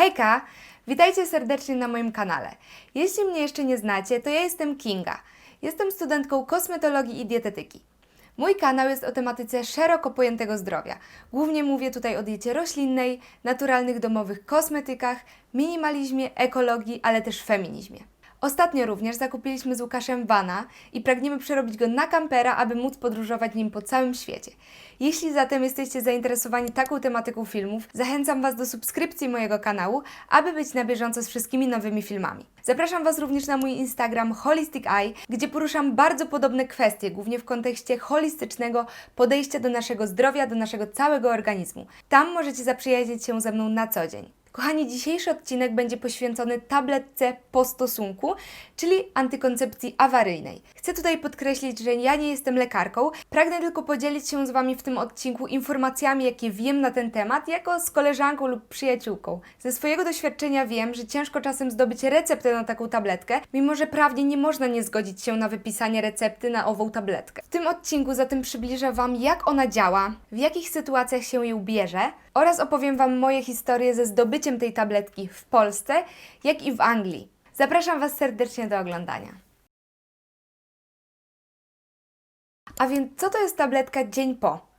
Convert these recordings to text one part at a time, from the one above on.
Hejka! Witajcie serdecznie na moim kanale. Jeśli mnie jeszcze nie znacie, to ja jestem Kinga. Jestem studentką kosmetologii i dietetyki. Mój kanał jest o tematyce szeroko pojętego zdrowia. Głównie mówię tutaj o diecie roślinnej, naturalnych domowych kosmetykach, minimalizmie, ekologii, ale też feminizmie. Ostatnio również zakupiliśmy z Łukaszem vana i pragniemy przerobić go na kampera, aby móc podróżować nim po całym świecie. Jeśli zatem jesteście zainteresowani taką tematyką filmów, zachęcam Was do subskrypcji mojego kanału, aby być na bieżąco z wszystkimi nowymi filmami. Zapraszam Was również na mój Instagram Holistic Eye, gdzie poruszam bardzo podobne kwestie, głównie w kontekście holistycznego podejścia do naszego zdrowia, do naszego całego organizmu. Tam możecie zaprzyjaźnić się ze mną na co dzień. Kochani, dzisiejszy odcinek będzie poświęcony tabletce po stosunku, czyli antykoncepcji awaryjnej. Chcę tutaj podkreślić, że ja nie jestem lekarką, pragnę tylko podzielić się z Wami w tym odcinku informacjami, jakie wiem na ten temat, jako z koleżanką lub przyjaciółką. Ze swojego doświadczenia wiem, że ciężko czasem zdobyć receptę na taką tabletkę, mimo że prawnie nie można nie zgodzić się na wypisanie recepty na ową tabletkę. W tym odcinku zatem przybliżę Wam, jak ona działa, w jakich sytuacjach się ją bierze oraz opowiem Wam moje historie ze zdobyciem tej tabletki w Polsce, jak i w Anglii. Zapraszam Was serdecznie do oglądania. A więc co to jest tabletka dzień po?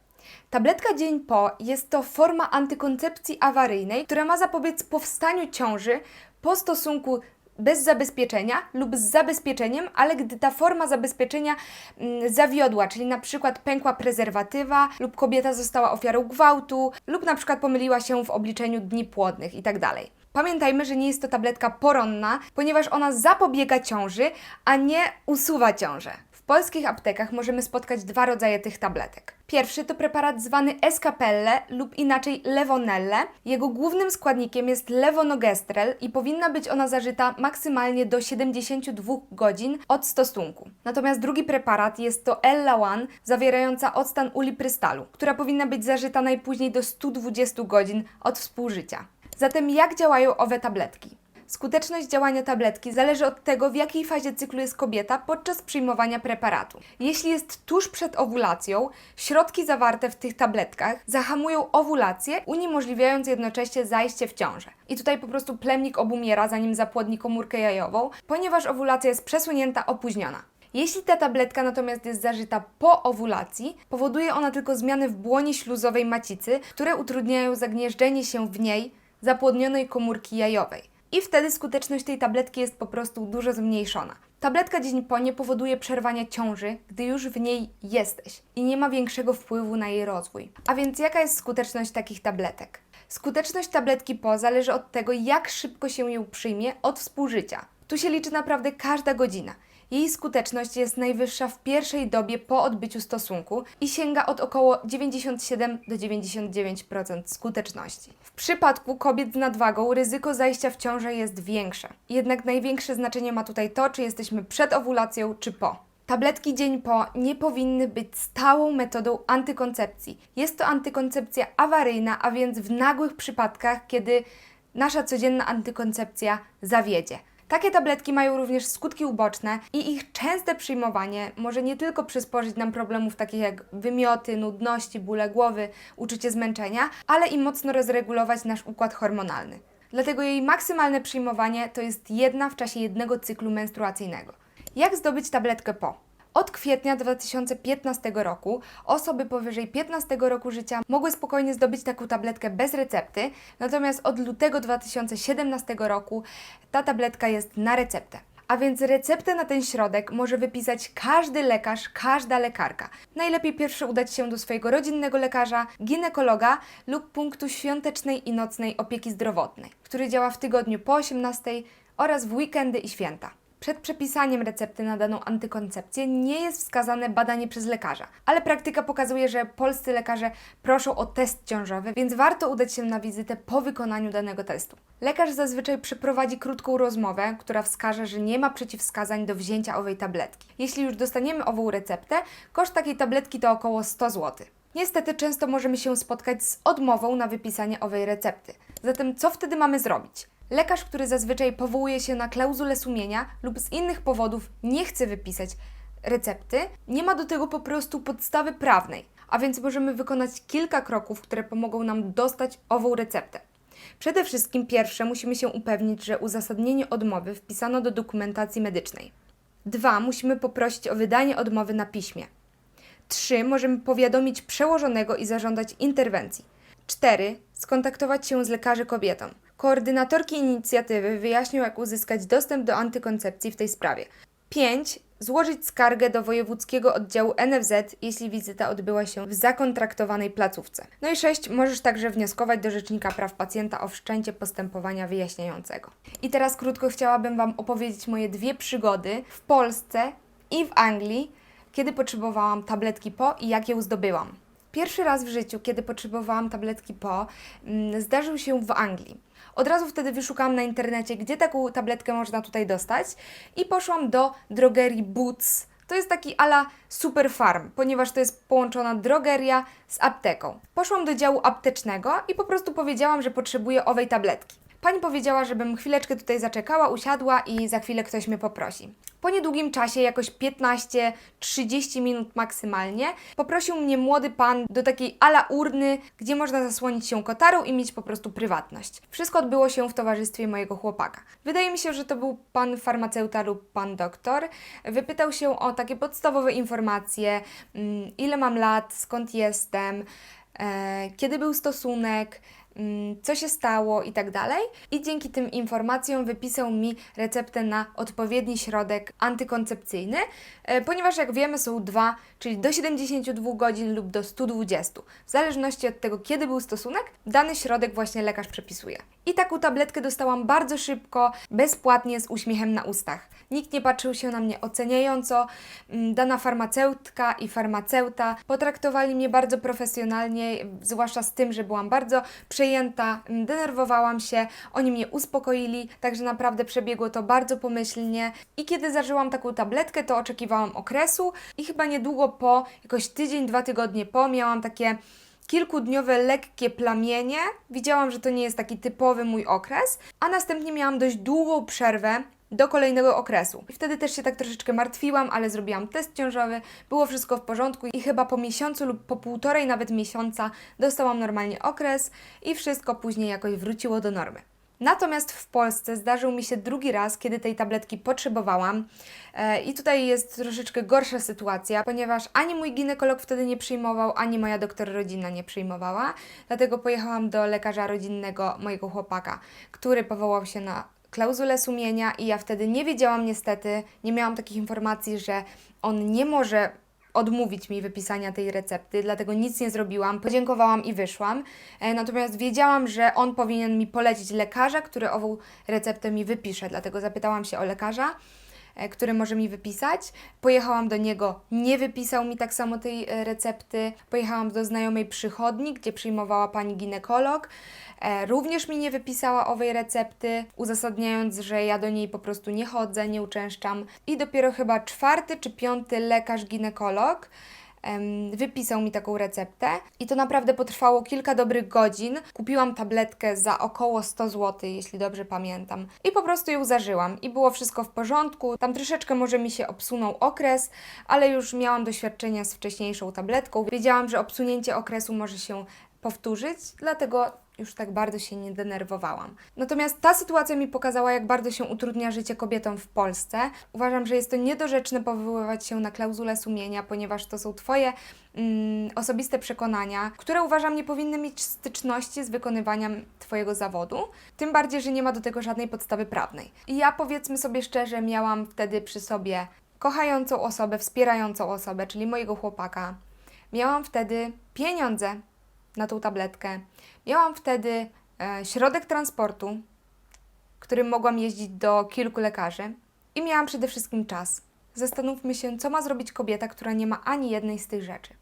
Tabletka dzień po jest to forma antykoncepcji awaryjnej, która ma zapobiec powstaniu ciąży po stosunku bez zabezpieczenia lub z zabezpieczeniem, ale gdy ta forma zabezpieczenia mm, zawiodła, czyli na przykład pękła prezerwatywa lub kobieta została ofiarą gwałtu lub na przykład pomyliła się w obliczeniu dni płodnych itd. Pamiętajmy, że nie jest to tabletka poronna, ponieważ ona zapobiega ciąży, a nie usuwa ciążę. Polskich aptekach możemy spotkać dwa rodzaje tych tabletek. Pierwszy to preparat zwany Escapelle lub inaczej Levonelle. Jego głównym składnikiem jest levonorgestrel i powinna być ona zażyta maksymalnie do 72 godzin od stosunku. Natomiast drugi preparat jest to Ella One zawierająca octan uliprystalu, która powinna być zażyta najpóźniej do 120 godzin od współżycia. Zatem jak działają owe tabletki? Skuteczność działania tabletki zależy od tego, w jakiej fazie cyklu jest kobieta podczas przyjmowania preparatu. Jeśli jest tuż przed owulacją, środki zawarte w tych tabletkach zahamują owulację, uniemożliwiając jednocześnie zajście w ciążę. I tutaj po prostu plemnik obumiera, zanim zapłodni komórkę jajową, ponieważ owulacja jest przesunięta, opóźniona. Jeśli ta tabletka natomiast jest zażyta po owulacji, powoduje ona tylko zmiany w błonie śluzowej macicy, które utrudniają zagnieżdżenie się w niej zapłodnionej komórki jajowej i wtedy skuteczność tej tabletki jest po prostu dużo zmniejszona. Tabletka dzień po nie powoduje przerwania ciąży, gdy już w niej jesteś i nie ma większego wpływu na jej rozwój. A więc jaka jest skuteczność takich tabletek? Skuteczność tabletki po zależy od tego, jak szybko się ją przyjmie od współżycia. Tu się liczy naprawdę każda godzina. Jej skuteczność jest najwyższa w pierwszej dobie po odbyciu stosunku i sięga od około 97 do 99% skuteczności. W przypadku kobiet z nadwagą ryzyko zajścia w ciążę jest większe. Jednak największe znaczenie ma tutaj to, czy jesteśmy przed owulacją, czy po. Tabletki dzień po nie powinny być stałą metodą antykoncepcji. Jest to antykoncepcja awaryjna, a więc w nagłych przypadkach, kiedy nasza codzienna antykoncepcja zawiedzie. Takie tabletki mają również skutki uboczne i ich częste przyjmowanie może nie tylko przysporzyć nam problemów takich jak wymioty, nudności, bóle głowy, uczucie zmęczenia, ale i mocno rozregulować nasz układ hormonalny. Dlatego jej maksymalne przyjmowanie to jest jedna w czasie jednego cyklu menstruacyjnego. Jak zdobyć tabletkę po? Od kwietnia 2015 roku osoby powyżej 15 roku życia mogły spokojnie zdobyć taką tabletkę bez recepty, natomiast od lutego 2017 roku ta tabletka jest na receptę. A więc receptę na ten środek może wypisać każdy lekarz, każda lekarka. Najlepiej pierwszy udać się do swojego rodzinnego lekarza, ginekologa lub punktu świątecznej i nocnej opieki zdrowotnej, który działa w tygodniu po 18 oraz w weekendy i święta. Przed przepisaniem recepty na daną antykoncepcję nie jest wskazane badanie przez lekarza, ale praktyka pokazuje, że polscy lekarze proszą o test ciążowy, więc warto udać się na wizytę po wykonaniu danego testu. Lekarz zazwyczaj przeprowadzi krótką rozmowę, która wskaże, że nie ma przeciwwskazań do wzięcia owej tabletki. Jeśli już dostaniemy ową receptę, koszt takiej tabletki to około 100 zł. Niestety często możemy się spotkać z odmową na wypisanie owej recepty. Zatem co wtedy mamy zrobić? Lekarz, który zazwyczaj powołuje się na klauzulę sumienia lub z innych powodów nie chce wypisać recepty, nie ma do tego po prostu podstawy prawnej, a więc możemy wykonać kilka kroków, które pomogą nam dostać ową receptę. Przede wszystkim pierwsze musimy się upewnić, że uzasadnienie odmowy wpisano do dokumentacji medycznej. Dwa, musimy poprosić o wydanie odmowy na piśmie. 3. Możemy powiadomić przełożonego i zażądać interwencji. 4. Skontaktować się z lekarzy kobietą. Koordynatorki inicjatywy wyjaśnią, jak uzyskać dostęp do antykoncepcji w tej sprawie. 5. Złożyć skargę do Wojewódzkiego Oddziału NFZ, jeśli wizyta odbyła się w zakontraktowanej placówce. No i 6. Możesz także wnioskować do Rzecznika Praw Pacjenta o wszczęcie postępowania wyjaśniającego. I teraz krótko chciałabym Wam opowiedzieć moje dwie przygody w Polsce i w Anglii, kiedy potrzebowałam tabletki po i jak ją zdobyłam. Pierwszy raz w życiu, kiedy potrzebowałam tabletki po, mm, zdarzył się w Anglii. Od razu wtedy wyszukałam na internecie, gdzie taką tabletkę można tutaj dostać i poszłam do drogerii Boots. To jest taki ala super farm, ponieważ to jest połączona drogeria z apteką. Poszłam do działu aptecznego i po prostu powiedziałam, że potrzebuję owej tabletki. Pani powiedziała, żebym chwileczkę tutaj zaczekała, usiadła i za chwilę ktoś mnie poprosi. Po niedługim czasie, jakoś 15-30 minut maksymalnie, poprosił mnie młody pan do takiej ala urny, gdzie można zasłonić się kotarą i mieć po prostu prywatność. Wszystko odbyło się w towarzystwie mojego chłopaka. Wydaje mi się, że to był pan farmaceuta lub pan doktor. Wypytał się o takie podstawowe informacje, mm, ile mam lat, skąd jestem, e, kiedy był stosunek, co się stało i tak dalej. I dzięki tym informacjom wypisał mi receptę na odpowiedni środek antykoncepcyjny, e, ponieważ jak wiemy są dwa, czyli do 72 godzin lub do 120. W zależności od tego, kiedy był stosunek, dany środek właśnie lekarz przepisuje. I taką tabletkę dostałam bardzo szybko, bezpłatnie, z uśmiechem na ustach. Nikt nie patrzył się na mnie oceniająco. Mm, Dana farmaceutka i farmaceuta potraktowali mnie bardzo profesjonalnie, zwłaszcza z tym, że byłam bardzo przejęta, denerwowałam się, oni mnie uspokoili, także naprawdę przebiegło to bardzo pomyślnie. I kiedy zażyłam taką tabletkę, to oczekiwałam okresu i chyba niedługo po, jakoś tydzień, dwa tygodnie po, miałam takie kilkudniowe lekkie plamienie. Widziałam, że to nie jest taki typowy mój okres, a następnie miałam dość długą przerwę do kolejnego okresu. I wtedy też się tak troszeczkę martwiłam, ale zrobiłam test ciążowy, było wszystko w porządku i chyba po miesiącu lub po półtorej nawet miesiąca dostałam normalnie okres i wszystko później jakoś wróciło do normy. Natomiast w Polsce zdarzył mi się drugi raz, kiedy tej tabletki potrzebowałam. E, I tutaj jest troszeczkę gorsza sytuacja, ponieważ ani mój ginekolog wtedy nie przyjmował, ani moja doktor rodzinna nie przyjmowała. Dlatego pojechałam do lekarza rodzinnego mojego chłopaka, który powołał się na klauzulę sumienia i ja wtedy nie wiedziałam niestety, nie miałam takich informacji, że on nie może odmówić mi wypisania tej recepty, dlatego nic nie zrobiłam. Podziękowałam i wyszłam. E, Natomiast wiedziałam, że on powinien mi polecić lekarza, który ową receptę mi wypisze, dlatego zapytałam się o lekarza który może mi wypisać. Pojechałam do niego, nie wypisał mi tak samo tej e, recepty. Pojechałam do znajomej przychodni, gdzie przyjmowała pani ginekolog. E, również mi nie wypisała owej recepty, uzasadniając, że ja do niej po prostu nie chodzę, nie uczęszczam. I dopiero chyba czwarty czy piąty lekarz ginekolog wypisał mi taką receptę i to naprawdę potrwało kilka dobrych godzin. Kupiłam tabletkę za około 100 zł, jeśli dobrze pamiętam, i po prostu ją zażyłam i było wszystko w porządku. Tam troszeczkę może mi się obsunął okres, ale już miałam doświadczenia z wcześniejszą tabletką. Wiedziałam, że obsunięcie okresu może się powtórzyć, dlatego już tak bardzo się nie denerwowałam. Natomiast ta sytuacja mi pokazała, jak bardzo się utrudnia życie kobietom w Polsce. Uważam, że jest to niedorzeczne powoływać się na klauzulę sumienia, ponieważ to są Twoje mm, osobiste przekonania, które uważam nie powinny mieć styczności z wykonywaniem Twojego zawodu. Tym bardziej, że nie ma do tego żadnej podstawy prawnej. I ja powiedzmy sobie szczerze, miałam wtedy przy sobie kochającą osobę, wspierającą osobę, czyli mojego chłopaka. Miałam wtedy pieniądze na tą tabletkę. Miałam wtedy e, środek transportu, którym mogłam jeździć do kilku lekarzy i miałam przede wszystkim czas. Zastanówmy się, co ma zrobić kobieta, która nie ma ani jednej z tych rzeczy.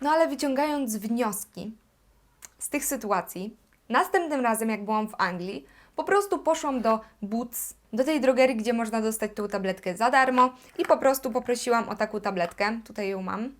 No ale wyciągając wnioski z tych sytuacji, następnym razem, jak byłam w Anglii, po prostu poszłam do Boots, do tej drogerii, gdzie można dostać tą tabletkę za darmo i po prostu poprosiłam o taką tabletkę. Tutaj ją mam.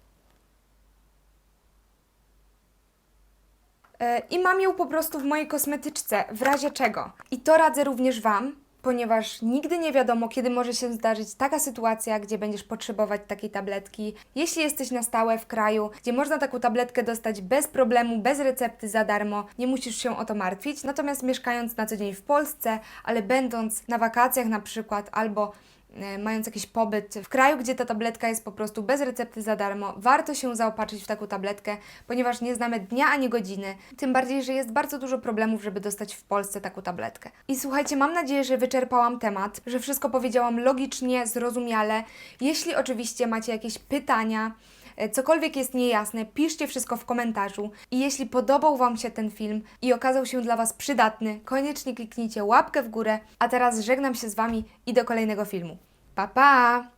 I mam ją po prostu w mojej kosmetyczce, w razie czego. I to radzę również Wam, ponieważ nigdy nie wiadomo, kiedy może się zdarzyć taka sytuacja, gdzie będziesz potrzebować takiej tabletki. Jeśli jesteś na stałe w kraju, gdzie można taką tabletkę dostać bez problemu, bez recepty za darmo, nie musisz się o to martwić. Natomiast mieszkając na co dzień w Polsce, ale będąc na wakacjach na przykład albo e, mając jakiś pobyt w kraju, gdzie ta tabletka jest po prostu bez recepty za darmo, warto się zaopatrzyć w taką tabletkę, ponieważ nie znamy dnia ani godziny. Tym bardziej, że jest bardzo dużo problemów, żeby dostać w Polsce taką tabletkę. I słuchajcie, mam nadzieję, że wyczerpałam temat, że wszystko powiedziałam logicznie, zrozumiale. Jeśli oczywiście macie jakieś pytania, e, cokolwiek jest niejasne, piszcie wszystko w komentarzu. I jeśli podobał Wam się ten film i okazał się dla Was przydatny, koniecznie kliknijcie łapkę w górę. A teraz żegnam się z Wami i do kolejnego filmu. Pa pa!